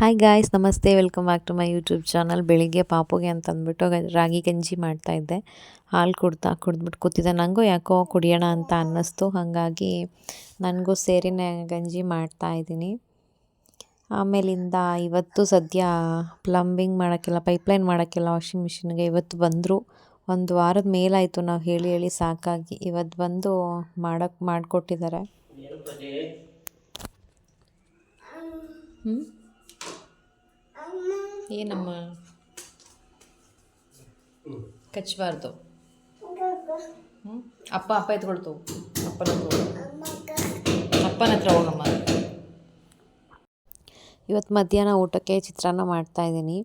Hi guys ನಮಸ್ತೆ. Welcome back to my YouTube channel ಬೆಳಿಗ್ಗೆ ಪಾಪುಗೆ ಅಂತ ಅಂದ್ಬಿಟ್ಟು ಗ- ರಾಗಿ ಗಂಜಿ ಮಾಡ್ತಾಯಿದ್ದೆ ಹಾಲು ಕುಡ್ತಾ ಕುಡಿದ್ಬಿಟ್ಟು ಕೂತಿದ್ದೆ. ನನಗೂ ಯಾಕೋ ಕುಡಿಯೋಣ ಅಂತ ಅನ್ನಿಸ್ತು. ಹಾಗಾಗಿ ನನಗೂ ಸೇರಿನೇ ಗಂಜಿ ಮಾಡ್ತಾಯಿದ್ದೀನಿ ಆಮೇಲಿಂದ ಇವತ್ತು ಸದ್ಯ ಪ್ಲಂಬಿಂಗ್ ಮಾಡೋಕ್ಕೆಲ್ಲ ಪೈಪ್ಲೈನ್ ಮಾಡೋಕ್ಕೆಲ್ಲ ವಾಷಿಂಗ್ ಮಿಷಿನ್ಗೆ ಇವತ್ತು ಬಂದರು. ಒಂದು ವಾರದ ಮೇಲಾಯಿತು ನಾವು ಹೇಳಿ ಹೇಳಿ ಸಾಕಾಗಿ. ಇವತ್ತು ಬಂದು ಮಾಡೋಕ್ಕೆ ಮಾಡಿಕೊಟ್ಟಿದ್ದಾರೆ. ಹ್ಞೂ ಏನಮ್ಮ ಕಚ್ಚಬಾರ್ದು ಅಪ್ಪ ಅಪ್ಪ ಎತ್ಕೊಳ್ತು. ಅಪ್ಪನ. ಅಪ್ಪನ ಹತ್ರ ಹೋಗಮ್ಮ. ಇವತ್ತು ಮಧ್ಯಾಹ್ನ ಊಟಕ್ಕೆ ಚಿತ್ರಾನ್ನ ಮಾಡ್ತಾಯಿದ್ದೀನಿ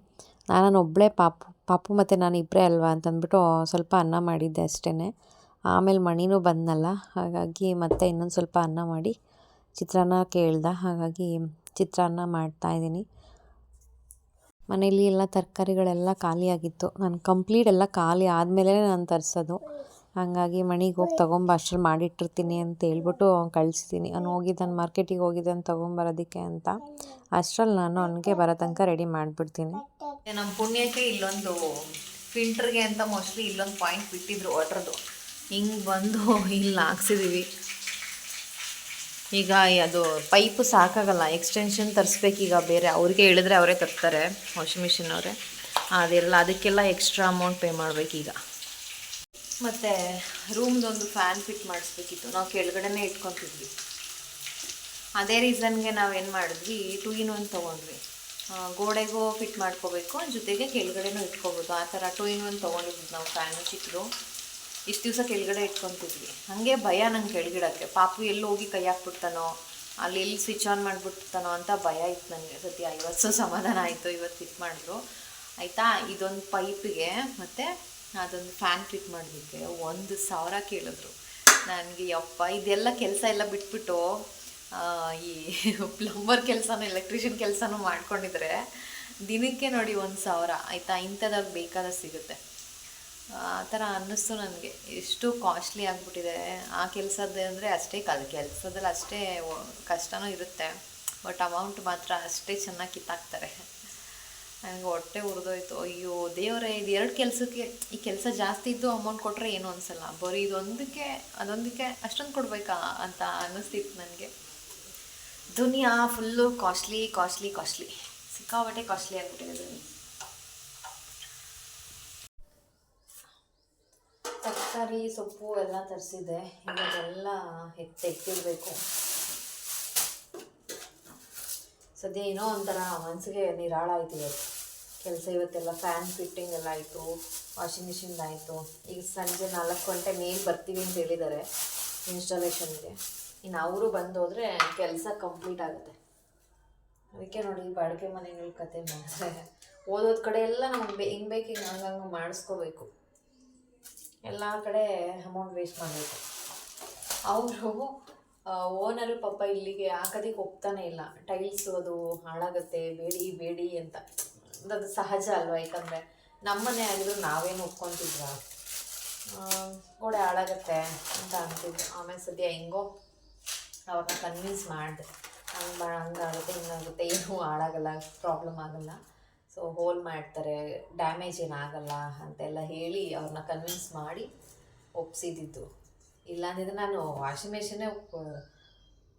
ನಾನು ಒಬ್ಬಳೇ ಪಾಪು ಪಾಪು ಮತ್ತು ನಾನು ಇಬ್ಬರೇ ಅಲ್ವಾ ಅಂತಂದ್ಬಿಟ್ಟು ಸ್ವಲ್ಪ ಅನ್ನ ಮಾಡಿದ್ದೆ ಅಷ್ಟೇ ಆಮೇಲೆ ಮಣಿನೂ ಬಂದನಲ್ಲ, ಹಾಗಾಗಿ ಮತ್ತೆ ಇನ್ನೊಂದು ಸ್ವಲ್ಪ ಅನ್ನ ಮಾಡಿ ಚಿತ್ರಾನ್ನ ಕೇಳ್ದೆ. ಹಾಗಾಗಿ ಚಿತ್ರಾನ್ನ ಮಾಡ್ತಾಯಿದ್ದೀನಿ ಮನೇಲಿ ಎಲ್ಲ ತರಕಾರಿಗಳೆಲ್ಲ ಖಾಲಿಯಾಗಿತ್ತು. ನಾನು ಕಂಪ್ಲೀಟ್ ಎಲ್ಲ ಖಾಲಿ ಆದಮೇಲೆ ನಾನು ತರಿಸೋದು. ಹಾಗಾಗಿ ಮನೆಗೆ ಹೋಗಿ ತೊಗೊಂಬ, ಅಷ್ಟ್ರಲ್ಲಿ ಮಾಡಿಟ್ಟಿರ್ತೀನಿ ಅಂತ ಹೇಳ್ಬಿಟ್ಟು ಅವ್ನು ಕಳಿಸ್ತೀನಿ ಅವ್ನು ಹೋಗಿದ್ದಾನೆ ಮಾರ್ಕೆಟಿಗೆ ಹೋಗಿದ್ದಾನೆ ತೊಗೊಂಬರೋದಕ್ಕೆ ಅಂತ ಅಷ್ಟ್ರಲ್ಲಿ ನಾನು ಅವನಿಗೆ ಬರೋ ತನಕ ರೆಡಿ ಮಾಡಿಬಿಡ್ತೀನಿ. ನಮ್ಮ ಪುಣ್ಯಕ್ಕೆ ಇಲ್ಲೊಂದು ಫಿಲ್ಟರ್ಗೆ ಅಂತ ಮೋಸ್ಟ್ಲಿ ಇಲ್ಲೊಂದು ಪಾಯಿಂಟ್ ಬಿಟ್ಟಿದ್ರು ವಾಟ್ರದ್ದು ಹಿಂಗೆ ಬಂದು ಇಲ್ಲಿ ಹಾಕ್ಸಿದ್ದೀವಿ ಈಗ ಅದು ಪೈಪು ಸಾಕಾಗಲ್ಲ ಎಕ್ಸ್ಟೆನ್ಷನ್ ತರಿಸ್ಬೇಕೀಗ ಬೇರೆ. ಅವ್ರಿಗೆ ಹೇಳಿದ್ರೆ ಅವರೇ ತರ್ತಾರೆ ವಾಷಿಂಗ್ ಮಿಷಿನ್ ಅವರೇ. ಅದೆಲ್ಲ, ಅದಕ್ಕೆಲ್ಲ ಎಕ್ಸ್ಟ್ರಾ ಅಮೌಂಟ್ ಪೇ ಮಾಡಬೇಕೀಗ ಮತ್ತು ರೂಮ್ದೊಂದು ಫ್ಯಾನ್ ಫಿಟ್ ಮಾಡಿಸ್ಬೇಕಿತ್ತು. ನಾವು ಕೆಳಗಡೆನೇ ಇಟ್ಕೊತಿದ್ವಿ. ಅದೇ ರೀಸನ್ಗೆ ನಾವೇನು ಮಾಡಿದ್ವಿ ಟೂ ಇನ್ ಒನ್ ತೊಗೊಂಡ್ವಿ. ಗೋಡೆಗೂ ಫಿಟ್ ಮಾಡ್ಕೋಬೇಕು, ಜೊತೆಗೆ ಕೆಳಗಡೆನೂ ಇಟ್ಕೋಬೋದು. ಆ ಥರ ಟೂ ಇನ್ ಒನ್ ತೊಗೊಂಡಿದ್ವಿ ನಾವು ಫ್ಯಾನು ಚಿಕ್ಕದು ಇಷ್ಟು ದಿವಸ ಕೆಳಗಡೆ ಇಟ್ಕೊತಿದ್ವಿ. ಹಾಗೆ ಭಯ ನಂಗೆ ಕೆಳಗಿಡೋಕ್ಕೆ. ಪಾಪು ಎಲ್ಲಿ ಹೋಗಿ ಕೈ ಹಾಕ್ಬಿಡ್ತಾನೋ, ಅಲ್ಲಿ ಎಲ್ಲಿ ಸ್ವಿಚ್ ಆನ್ ಮಾಡಿಬಿಡ್ತಾನೋ ಅಂತ ಭಯ ಇತ್ತು ನನಗೆ ಸತಿ ಇವತ್ತು ಸಮಾಧಾನ ಆಯಿತು ಇವತ್ತು ಫಿಟ್ ಮಾಡಿದ್ರು. ಆಯಿತಾ? ಇದೊಂದು ಪೈಪಿಗೆ ಮತ್ತು ಅದೊಂದು ಫ್ಯಾನ್ ಫಿಟ್ ಮಾಡೋದಕ್ಕೆ ಒಂದು ಸಾವಿರ ಕೇಳಿದ್ರು. ನನಗೆ ಯಪ್ಪ, ಇದೆಲ್ಲ ಕೆಲಸ ಎಲ್ಲ ಬಿಟ್ಬಿಟ್ಟು ಈ ಪ್ಲಂಬರ್ ಕೆಲಸನೂ ಎಲೆಕ್ಟ್ರಿಷಿಯನ್ ಕೆಲಸನೂ ಮಾಡ್ಕೊಂಡಿದ್ರೆ ದಿನಕ್ಕೆ ನೋಡಿ ಒಂದು ಸಾವಿರ. ಆಯಿತಾ? ಇಂಥದಾಗ ಬೇಕಾದ ಸಿಗುತ್ತೆ. ಆ ಥರ ಅನ್ನಿಸ್ತು ನನಗೆ. ಎಷ್ಟು ಕಾಸ್ಟ್ಲಿ ಆಗಿಬಿಟ್ಟಿದೆ. ಆ ಕೆಲಸದ್ದೇ ಅಂದರೆ ಅಷ್ಟೇ ಕಲ್, ಕೆಲಸದಲ್ಲಿ ಅಷ್ಟೇ ಕಷ್ಟನೂ ಇರುತ್ತೆ. ಬಟ್ ಅಮೌಂಟ್ ಮಾತ್ರ ಅಷ್ಟೇ ಚೆನ್ನಾಗಿ ಕಿತ್ತಾಕ್ತಾರೆ. ನನಗೆ ಹೊಟ್ಟೆ ಉರಿದೋಯ್ತು. ಅಯ್ಯೋ, ದೇವರೇ, ಇದು ಎರಡು ಕೆಲಸಕ್ಕೆ, ಈ ಕೆಲಸ ಜಾಸ್ತಿ ಇದ್ದು ಅಮೌಂಟ್ ಕೊಟ್ಟರೆ ಏನು ಅನಿಸಲ್ಲ. ಬರೀ ಇದೊಂದಕ್ಕೆ, ಅದೊಂದಕ್ಕೆ ಅಷ್ಟೊಂದು ಕೊಡಬೇಕಾ ಅಂತ ಅನ್ನಿಸ್ತಿತ್ತು ನನಗೆ. ದುನಿಯಾ ಫುಲ್ಲು ಕಾಸ್ಟ್ಲಿ ಕಾಸ್ಟ್ಲಿ ಕಾಸ್ಟ್ಲಿ ಸಿಕ್ಕಾಪಟ್ಟೆ ಕಾಸ್ಟ್ಲಿ ಆಗಿಬಿಟ್ಟಿದೆ ದುನಿಯಾ. ತರಕಾರಿ ಸೊಪ್ಪು ಎಲ್ಲ ತರಿಸಿದೆ ಇವಾಗೆಲ್ಲ ಎತ್ತಿ ಎತ್ತಿರಬೇಕು ಸದ್ಯ ಏನೋ ಒಂಥರ ಮನಸ್ಸಿಗೆ ನಿರಾಳ ಆಯ್ತು ಇವತ್ತು. ಕೆಲಸ ಇವತ್ತೆಲ್ಲ ಫ್ಯಾನ್ ಫಿಟ್ಟಿಂಗ್ ಎಲ್ಲ ಆಯಿತು ವಾಷಿಂಗ್ ಮಿಷಿನ್ ಆಯಿತು. ಈಗ ಸಂಜೆ ನಾಲ್ಕು ಗಂಟೆ ಮೇಲೆ ಬರ್ತೀವಿ ಅಂತ ಹೇಳಿದ್ದಾರೆ ಇನ್ಸ್ಟಾಲೇಷನ್ಗೆ ಇನ್ನು ಅವರು ಬಂದೋದ್ರೆ ಕೆಲಸ ಕಂಪ್ಲೀಟ್ ಆಗುತ್ತೆ. ಅದಕ್ಕೆ ನೋಡಿ, ಬಾಡಿಗೆ ಮನೆಗಳ ಕತೆ ಮಾಡಿದ್ರೆ ಓದೋದ್ ಕಡೆ ಎಲ್ಲ ನಮ್ಗೆ ಹಿಂಗೆ ಬೇಕು, ಹಿಂಗೆ ಹಂಗಂಗೆ ಮಾಡಿಸ್ಕೋಬೇಕು. ಎಲ್ಲ ಕಡೆ ಅಮೌಂಟ್ ವೇಸ್ಟ್ ಮಾಡಬೇಕು. ಅವರು ಓನರು ಪಾಪ ಇಲ್ಲಿಗೆ ಹಾಕೋದಕ್ಕೆ ಹೋಗ್ತಾನೆ ಇಲ್ಲ. ಟೈಲ್ಸ್ ಅದು ಹಾಳಾಗುತ್ತೆ, ಬೇಡಿ ಬೇಡಿ ಅಂತ. ಅದು ಸಹಜ ಅಲ್ವಾ? ಯಾಕಂದರೆ ನಮ್ಮನೆ ಆಗಿದ್ರು ನಾವೇನು ಒಪ್ಕೊತಿದ್ವ? ಗೋಡೆ ಹಾಳಾಗತ್ತೆ ಅಂತ ಅಂತಿದ್ರು. ಆಮೇಲೆ ಸದ್ಯ ಹೆಂಗೋ ಅವ್ರನ್ನ ಕನ್ವಿನ್ಸ್ ಮಾಡಿದೆ. ಹಂಗೆ ಹಂಗಾಗುತ್ತೆ ಹಿಂಗಾಗುತ್ತೆ ಏನೂ ಹಾಳಾಗಲ್ಲ ಪ್ರಾಬ್ಲಮ್ ಆಗಲ್ಲ. ಸೊ ಹೋಲ್ ಮಾಡ್ತಾರೆ ಡ್ಯಾಮೇಜ್ ಏನಾಗಲ್ಲ ಅಂತೆಲ್ಲ ಹೇಳಿ ಅವ್ರನ್ನ ಕನ್ವಿನ್ಸ್ ಮಾಡಿ ಒಪ್ಸಿದ್ದಿದ್ದು ಇಲ್ಲಾಂದಿದ್ರೆ ನಾನು ವಾಷಿಂಗ್ ಮೆಷಿನೇ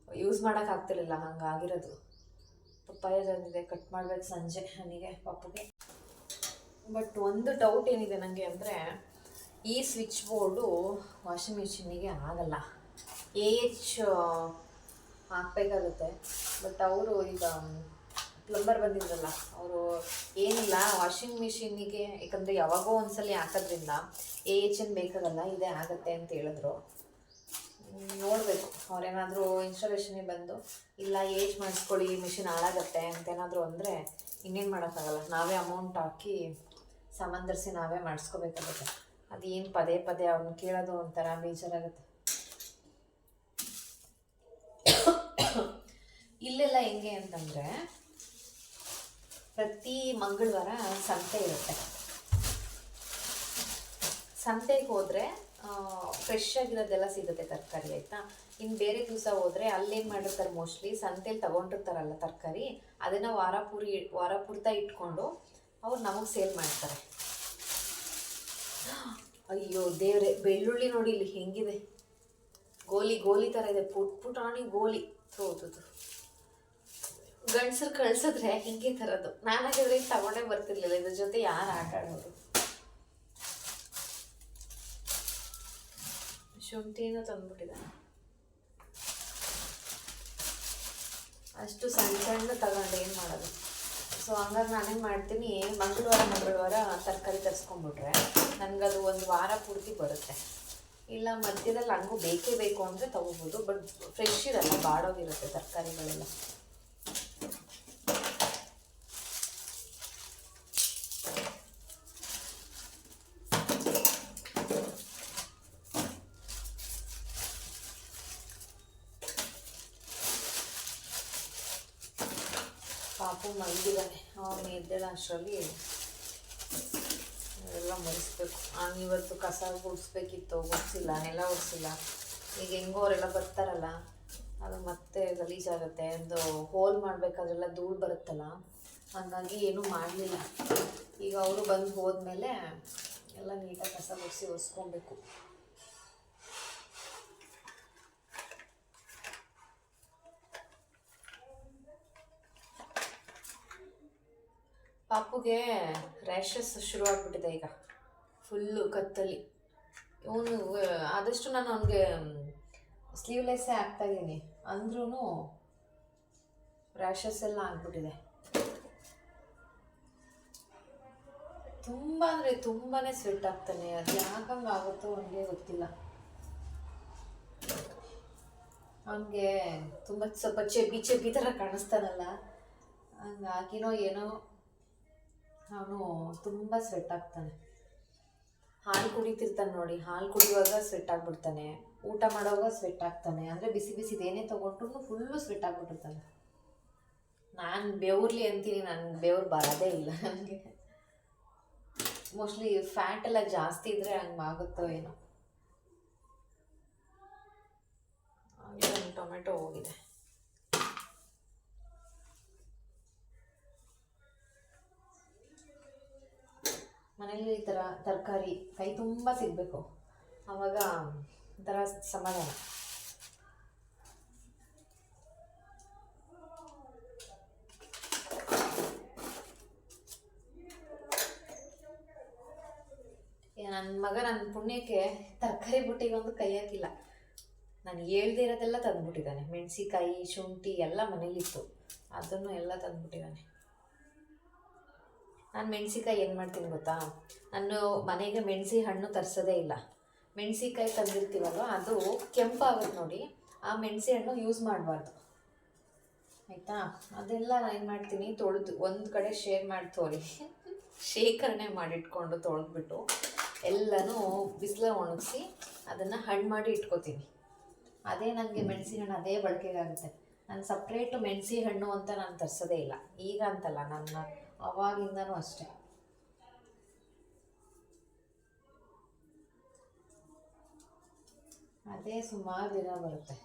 ಯೂಸ್ ಮಾಡೋಕ್ಕಾಗ್ತಿರ್ಲಿಲ್ಲ ಹಂಗಾಗಿರೋದು. ಪಪ್ಪಾಯ ಬಂದಿದೆ ಕಟ್ ಮಾಡ್ಬೇಕು ಸಂಜೆ ನನಗೆ, ಪಪ್ಪಗೆ. ಬಟ್ ಒಂದು ಡೌಟ್ ಏನಿದೆ ನನಗೆ ಅಂದರೆ, ಈ ಸ್ವಿಚ್ ಬೋರ್ಡು ವಾಷಿಂಗ್ ಮೆಷಿನಿಗೆ ಆಗಲ್ಲ. ಏಜ್ ಎಚ್ ಹಾಕಬೇಕಾಗುತ್ತೆ ಬಟ್ ಅವರು ಈಗ ಪ್ಲಂಬರ್ ಬಂದಿದ್ರಲ್ಲ, ಅವರು ಏನಿಲ್ಲ ವಾಷಿಂಗ್ ಮಿಷಿನಿಗೆ ಯಾಕಂದರೆ ಯಾವಾಗೋ ಒಂದ್ಸಲಿ ಹಾಕೋದ್ರಿಂದ ಎ ಎಚ್ ಏನು ಬೇಕಾಗಲ್ಲ, ಇದೇ ಆಗುತ್ತೆ ಅಂತ ಹೇಳಿದ್ರು. ನೋಡಬೇಕು, ಅವ್ರೇನಾದರೂ ಇನ್ಸ್ಟಾಲೇಷನಿಗೆ ಬಂದು, ಇಲ್ಲ ಏಜ್ ಮಾಡಿಸ್ಕೊಳ್ಳಿ ಮಿಷಿನ್ ಹಾಳಾಗತ್ತೆ ಅಂತೇನಾದರೂ ಅಂದರೆ ಇನ್ನೇನು ಮಾಡೋಕ್ಕಾಗಲ್ಲ, ನಾವೇ ಅಮೌಂಟ್ ಹಾಕಿ ಸಾಮಾನು ತರಿಸಿ ನಾವೇ ಮಾಡಿಸ್ಕೋಬೇಕಾಗುತ್ತೆ. ಅದೇನು ಪದೇ ಪದೇ ಅವ್ರನ್ನ ಕೇಳೋದು ಒಂಥರ ಬೇಜಾರಾಗುತ್ತೆ. ಇಲ್ಲೆಲ್ಲ ಹೆಂಗೆ ಅಂತಂದರೆ ಪ್ರತಿ ಮಂಗಳವಾರ ಸಂತೆ ಇರುತ್ತೆ. ಸಂತೆಗೆ ಹೋದರೆ ಫ್ರೆಶ್ ಆಗಿರೋದೆಲ್ಲ ಸಿಗುತ್ತೆ ತರಕಾರಿ, ಆಯಿತಾ? ಇನ್ನು ಬೇರೆ ದಿವಸ ಹೋದರೆ ಅಲ್ಲೇನು ಮಾಡಿರ್ತಾರೆ ಮೋಸ್ಟ್ಲಿ ಸಂತೆಲಿ ತಗೊಂಡಿರ್ತಾರಲ್ಲ ತರಕಾರಿ, ಅದನ್ನು ವಾರ ಪೂರಿ ವಾರ ಪೂರ್ತ ಇಟ್ಕೊಂಡು ಅವ್ರು ನಮಗೆ ಸೇಲ್ ಮಾಡ್ತಾರೆ. ಅಯ್ಯೋ, ದೇವ್ರೆ, ಬೆಳ್ಳುಳ್ಳಿ ನೋಡಿ ಇಲ್ಲಿ ಹೆಂಗಿದೆ. ಗೋಲಿ ಗೋಲಿ ಥರ ಇದೆ. ಪುಟ್ ಪುಟಾಣಿ ಗೋಲಿ. ಹೌದು ಗಂಡಸರು ಕಳ್ಸಿದ್ರೆ ಹಿಂಗೆ ತರೋದು? ನಾನು ಹಾಗಿದ್ರೆ ಈಗ ತಗೊಂಡೇ ಬರ್ತಿರ್ಲಿಲ್ಲ. ಇದ್ರ ಜೊತೆ ಯಾರು ಆಟ ಆಡೋರು ಶುಂಠಿನೂ ತಂದ್ಬಿಟ್ಟಿದ್ದಾನೆ. ಅಷ್ಟು ಸಣ್ಣ ಸಣ್ಣ ತಗೊಂಡು ಏನು ಮಾಡೋದು? ಸೊ ಹಂಗಾಗಿ ನಾನೇನು ಮಾಡ್ತೀನಿ. ಮಂಗಳವಾರ ಮಂಗಳವಾರ ತರಕಾರಿ ತರಿಸ್ಕೊಂಡ್ಬಿಟ್ರೆ ಅದು ಒಂದು ವಾರ ಪೂರ್ತಿ ಬರುತ್ತೆ. ಇಲ್ಲ, ಮಧ್ಯದಲ್ಲಿ ಹಂಗೂ ಬೇಕೇ ಬೇಕು ಅಂದರೆ ತೊಗೋಬೋದು. ಬಟ್ ಫ್ರೆಶ್ ಇರಲ್ಲ, ಬಾಡೋಗಿರುತ್ತೆ ತರಕಾರಿಗಳೆಲ್ಲ. ಪಾಪು ಮಲಗಿದ್ದಾನೆ. ಅವನು ಎದ್ದೇಳ ಅಷ್ಟರಲ್ಲಿ ಎಲ್ಲ ಮುಗಿಸ್ಬೇಕು. ಅವ್ನು ಇವತ್ತು ಕಸ ಗುಡಿಸ್ಬೇಕಿತ್ತು ಗುಡಿಸಿಲ್ಲ ನೆಲ ಒರೆಸಿಲ್ಲ. ಈಗ ಹೆಂಗೋ ಅವರೆಲ್ಲ ಬರ್ತಾರಲ್ಲ, ಅದು ಮತ್ತೆ ಗಲೀಜಾಗುತ್ತೆ ಒಂದು ಹೋಲ್ ಮಾಡಬೇಕಾದ್ರೆಲ್ಲ ಧೂಳು ಬರುತ್ತಲ್ಲ, ಹಾಗಾಗಿ ಏನೂ ಮಾಡಲಿಲ್ಲ. ಈಗ ಅವರು ಬಂದು ಹೋದ್ಮೇಲೆ ಎಲ್ಲ ನೀಟಾಗಿ ಕಸ ಗುಡಿಸಿ ಒರೆಸ್ಕೊಬೇಕು. ಪಾಪುಗೆ ರ್ಯಾಷಸ್ ಶುರು ಆಗ್ಬಿಟ್ಟಿದೆ ಈಗ. ಫುಲ್ಲು ಕತ್ತಲ್ಲಿ ಇವನು ಆದಷ್ಟು ನಾನು ಅವನಿಗೆ ಸ್ಲೀವ್ಲೆಸ್ಸೇ ಹಾಕ್ತಾ ಇದ್ದೀನಿ. ಅಂದ್ರೂ ರ್ಯಾಷಸ್ ಎಲ್ಲ ಆಗ್ಬಿಟ್ಟಿದೆ. ತುಂಬ ಅಂದರೆ ತುಂಬಾ ಸ್ವೆಟ್ ಆಗ್ತಾನೆ. ಅದು ಯಾಕಂಗೆ ಆಗುತ್ತೋ ಅವನಿಗೆ ಗೊತ್ತಿಲ್ಲ. ಅವನಿಗೆ ತುಂಬ ಸ್ವಲ್ಪ ಚೆಬ್ಬಿ ಚೆಬ್ಬಿ ಥರ ಕಾಣಿಸ್ತಾನಲ್ಲ. ಹಂಗಾಗಿನೋ ಏನೋ ಅವನು ತುಂಬ ಸ್ವೆಟ್ ಆಗ್ತಾನೆ. ಹಾಲು ಕುಡಿತಿರ್ತಾನೆ ನೋಡಿ, ಹಾಲು ಕುಡಿಯುವಾಗ ಸ್ವೆಟ್ ಆಗ್ಬಿಡ್ತಾನೆ. ಊಟ ಮಾಡುವಾಗ ಸ್ವೆಟ್ ಆಗ್ತಾನೆ. ಅಂದರೆ ಬಿಸಿ ಬಿಸಿ ಏನೇ ತೊಗೊಂಡ್ರು ಫುಲ್ಲು ಸ್ವೆಟ್ ಆಗ್ಬಿಟ್ಟಿರ್ತಾನೆ. ನಾನು ಬೆವ್ರಲಿ ಅಂತೀನಿ, ನಾನು ಬೆವ್ರು ಬರೋದೇ ಇಲ್ಲ ನನಗೆ. ಮೋಸ್ಟ್ಲಿ ಫ್ಯಾಟ್ ಎಲ್ಲ ಜಾಸ್ತಿ ಇದ್ರೆ ಹಂಗೆ ಆಗುತ್ತೋ ಏನೋ. ಟೊಮೆಟೊ ಹೋಗಿದೆ. ಮನೇಲಿ ಈ ಥರ ತರಕಾರಿ ಕೈ ತುಂಬ ಸಿಗಬೇಕು. ಆವಾಗ ಒಂಥರ ಸಮಾಧಾನ. ನನ್ನ ಮಗ ನನ್ನ ಪುಣ್ಯಕ್ಕೆ ತರಕಾರಿ ಬುಟ್ಟಿಗೊಂದು ಕೈ ಹಾಕಿಲ್ಲ. ನಾನು ಹೇಳ್ದಿರೋದೆಲ್ಲ ತಂದ್ಬಿಟ್ಟಿದ್ದಾನೆ. ಮೆಣಸಿಕಾಯಿ ಶುಂಠಿ ಎಲ್ಲ ಮನೇಲಿತ್ತು. ಅದನ್ನು ಎಲ್ಲ ತಂದ್ಬಿಟ್ಟಿದ್ದಾನೆ. ನಾನು ಮೆಣಸಿಕಾಯಿ ಏನು ಮಾಡ್ತೀನಿ ಗೊತ್ತಾ? ನಾನು ಮನೆಗೆ ಮೆಣಸಿ ಹಣ್ಣು ತರಿಸೋದೇ ಇಲ್ಲ. ಮೆಣಸಿಕಾಯಿ ತಂದಿರ್ತೀವಲ್ವ, ಅದು ಕೆಂಪಾಗುತ್ತೆ ನೋಡಿ, ಆ ಮೆಣಸಿ ಹಣ್ಣು ಯೂಸ್ ಮಾಡಬಾರ್ದು. ಆಯಿತಾ? ಅದೆಲ್ಲ ನಾನು ಏನು ಮಾಡ್ತೀನಿ, ತೊಳೆದು, ಒಂದು ಕಡೆ ಶೇರ್ ಮಾಡಿ ತೋರಿ. ಶೇಖರಣೆ ಮಾಡಿಟ್ಕೊಂಡು ತೊಳೆದ್ಬಿಟ್ಟು, ಎಲ್ಲನೂ ಬಿಸಿಲ ಒಣಗಿಸಿ, ಅದನ್ನು ಹಣ್ಣು ಮಾಡಿ ಇಟ್ಕೋತೀನಿ. ಅದೇ ನನಗೆ ಮೆಣಸಿನ ಹಣ್ಣು ಅದೇ ಬಳಕೆಗಾಗುತ್ತೆ. ನಾನು ಸಪ್ರೇಟು ಮೆಣಸಿ ಹಣ್ಣು ಅಂತ ನಾನು ತರಿಸೋದೇ ಇಲ್ಲ. ಈಗ ಅಂತಲ್ಲ, ನನ್ನ ಅವಾಗಿಂದನೂ ಅಷ್ಟೇ. ಅದೇ ಸುಮಾರು ದಿನ ಬರುತ್ತೆ.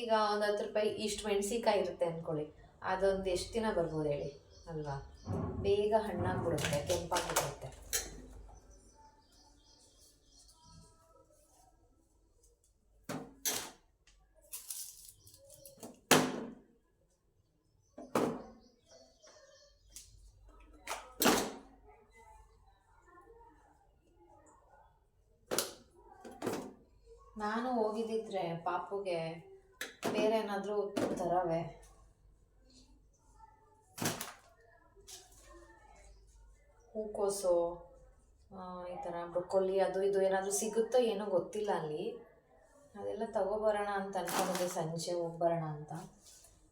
ಈಗ ಒಂದು ಹತ್ತು ರೂಪಾಯಿ ಇಷ್ಟು ಮೆಣಸಿಕಾಯಿ ಇರುತ್ತೆ ಅಂದ್ಕೊಳ್ಳಿ ಅದೊಂದು ಎಷ್ಟು ದಿನ ಬರ್ಬೋದು ಹೇಳಿ, ಅಲ್ವಾ? ಬೇಗ ಹಣ್ಣಾಗಿ ಬಿಡುತ್ತೆ, ಕೆಂಪಾಗಿ ಕೆಂಪಾಗ್ಬಿಡುತ್ತೆ ನಾನು ಹೋಗಿದ್ದಿದ್ರೆ ಪಾಪುಗೆ ಬೇರೆ ಏನಾದರೂ ತರವೆ? ಹೂಕೋಸು ಈ ಥರ ಬ್ರೊಕೊಲಿ ಅದು ಇದು ಏನಾದರೂ ಸಿಗುತ್ತೋ ಏನೋ ಗೊತ್ತಿಲ್ಲ ಅಲ್ಲಿ. ಅದೆಲ್ಲ ತಗೋಬರೋಣ ಅಂತ ಅನ್ಕೊಂಡಿದ್ದೆ, ಸಂಜೆ ಹೋಗ್ಬರೋಣ ಅಂತ.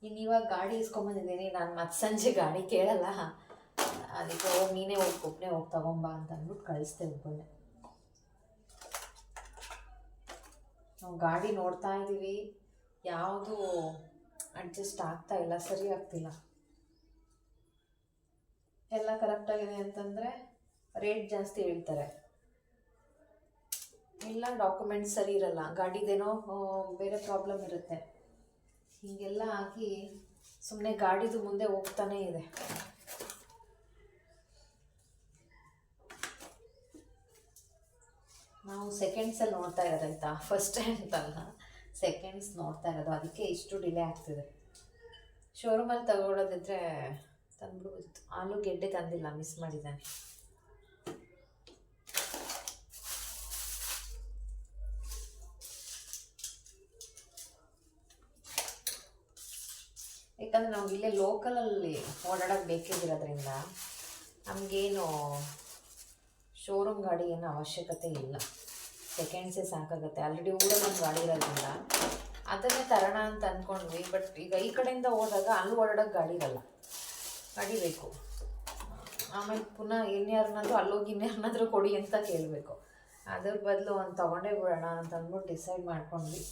ಇನ್ನು ಇವಾಗ ಗಾಡಿ ಇಸ್ಕೊಂಬಂದಿದ್ದೀನಿ ನಾನು ಮತ್ತೆ ಸಂಜೆ ಗಾಡಿ ಕೇಳಲ್ಲ. ಅದಕ್ಕೆ ಹೋಗಿ, ನೀನೇ ಹೋಗಿ ಒಬ್ಬನೇ ಹೋಗಿ ತಗೊಂಬ ಅಂತ ಅಂದ್ಬಿಟ್ಟು ಕಳಿಸ್ದೆ ಒಬ್ಬನೇ. ನಾವು ಗಾಡಿ ನೋಡ್ತಾ ಇದ್ದೀವಿ. ಯಾವುದು ಅಡ್ಜಸ್ಟ್ ಆಗ್ತಾ ಇಲ್ಲ, ಸರಿ ಆಗ್ತಿಲ್ಲ. ಎಲ್ಲ ಕರೆಕ್ಟಾಗಿದೆ ಅಂತಂದರೆ ರೇಟ್ ಜಾಸ್ತಿ ಹೇಳ್ತಾರೆ. ಇಲ್ಲ ಡಾಕ್ಯುಮೆಂಟ್ಸ್ ಸರಿ ಇರಲ್ಲ. ಗಾಡಿದೇನೋ ಬೇರೆ ಪ್ರಾಬ್ಲಮ್ ಇರುತ್ತೆ. ಹೀಗೆಲ್ಲ ಆಗಿ ಸುಮ್ಮನೆ ಗಾಡಿದು ಮುಂದೆ ಹೋಗ್ತಾನೇ ಇದೆ ನಾವು ಸೆಕೆಂಡ್ಸಲ್ಲಿ ನೋಡ್ತಾ ಇರೋದು ಆಯಿತಾ ಫಸ್ಟ್ ಅಂತಲ್ಲ ಸೆಕೆಂಡ್ಸ್ ನೋಡ್ತಾ ಇರೋದು. ಅದಕ್ಕೆ ಇಷ್ಟು ಡಿಲೇ ಆಗ್ತಿದೆ. ಶೋರೂಮಲ್ಲಿ ತಗೊಳ್ಳೋದಿದ್ರೆ ತಂದ್ಬಿಡ್ಬೋದಿತ್ತು ಆಲೂಗೆಡ್ಡೆ ತಂದಿಲ್ಲ ಮಿಸ್ ಮಾಡಿದ್ದಾನೆ. ಯಾಕಂದರೆ ನಾವು ಇಲ್ಲೇ ಲೋಕಲಲ್ಲಿ ಓಡಾಡೋಕೆ ಬೇಕಿದ್ದಿರೋದ್ರಿಂದ ನಮಗೇನು ಶೋರೂಮ್ ಗಾಡಿ ಏನು ಅವಶ್ಯಕತೆ ಇಲ್ಲ. ಸೆಕೆಂಡ್ಸೇ ಸಾಕಾಗುತ್ತೆ. ಆಲ್ರೆಡಿ ಊರಲ್ಲಿ ಒಂದು ಗಾಡಿ ಇರೋದ್ರಿಂದ ಅದನ್ನೇ ತರೋಣ ಅಂತ ಅಂದ್ಕೊಂಡ್ವಿ ಬಟ್ ಈಗ ಈ ಕಡೆಯಿಂದ ಹೋದಾಗ ಅಲ್ಲಿ ಓಡಾಡೋಕೆ ಗಾಡಿ ಇರಲ್ಲ. ಗಾಡಿ ಬೇಕು. ಆಮೇಲೆ ಪುನಃ ಇನ್ಯಾರನ್ನಾದ್ರೂ ಅಲ್ಲೋಗಿ ಇನ್ಯಾರನ್ನಾದ್ರೂ ಕೊಡಿ ಅಂತ ಕೇಳಬೇಕು. ಅದ್ರ ಬದಲು ಒಂದು ತೊಗೊಂಡೇ ಬಿಡೋಣ ಅಂತ ಅಂದ್ಬಿಟ್ಟು ಡಿಸೈಡ್ ಮಾಡ್ಕೊಂಡ್ವಿ.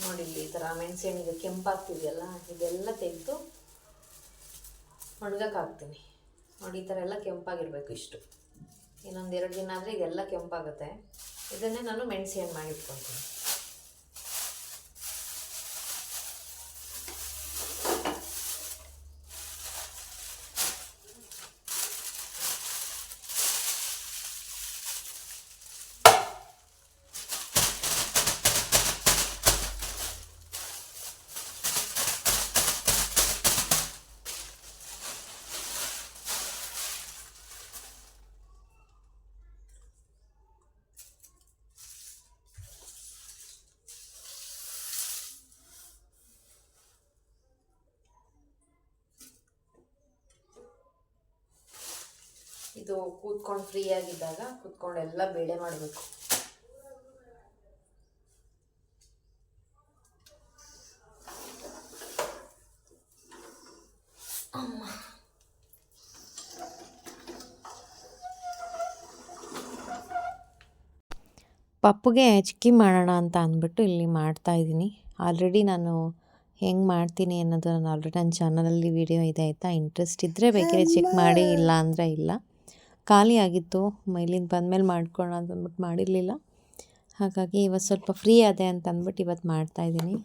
ನೋಡಿ ಇಲ್ಲಿ ಈ ಥರ ಇದು ಕೆಂಪಾಗ್ತಿದೆಯಲ್ಲ, ಇದೆಲ್ಲ ತೆಗೆದು ಒಣಗಕ್ಕೆ ಹಾಕ್ತೀನಿ. ನೋಡಿ, ಈ ಥರ ಎಲ್ಲ ಕೆಂಪಾಗಿರಬೇಕು ಇಷ್ಟು. ಇನ್ನೊಂದು ಎರಡು ದಿನ ಆದರೆ ಇದೆಲ್ಲ ಕೆಂಪಾಗುತ್ತೆ. ಇದನ್ನೇ ನಾನು ಮೆಣಸಿನ ಮಾಡಿಟ್ಕೊತೀನಿ ಇದು ಕೂತ್ಕೊಂಡು ಫ್ರೀ ಆಗಿದ್ದಾಗ ಕೂತ್ಕೊಂಡು ಎಲ್ಲ ಬೇಳೆ ಮಾಡಬೇಕು. ಪಪ್ಪುಗೆ ಚಿಕ್ಕಿ ಮಾಡೋಣ ಅಂತ ಅಂದ್ಬಿಟ್ಟು ಇಲ್ಲಿ ಮಾಡ್ತಾ ಇದ್ದೀನಿ. ಆಲ್ರೆಡಿ ನಾನು ಹೆಂಗೆ ಮಾಡ್ತೀನಿ ಅನ್ನೋದು ನಾನು ಆಲ್ರೆಡಿ ನನ್ನ ಚಾನಲಲ್ಲಿ ವಿಡಿಯೋ ಇದೆ ಆಯಿತಾ? ಇಂಟ್ರೆಸ್ಟ್ ಇದ್ದರೆ ಬೇಕಿದ್ರೆ ಚೆಕ್ ಮಾಡಿ ಇಲ್ಲ ಅಂದರೆ ಇಲ್ಲ. ಖಾಲಿ ಆಗಿತ್ತು, ಮೈಲಿಂದ ಬಂದಮೇಲೆ ಮಾಡ್ಕೊಳ್ಳೋಣ ಅಂತ ಅಂದ್ಬಿಟ್ಟು ಮಾಡಿರಲಿಲ್ಲ. ಹಾಗಾಗಿ ಇವತ್ತು ಸ್ವಲ್ಪ ಫ್ರೀ ಇದೆ ಅಂತ ಅಂದ್ಬಿಟ್ಟು ಇವತ್ತು ಮಾಡ್ತಾಯಿದ್ದೀನಿ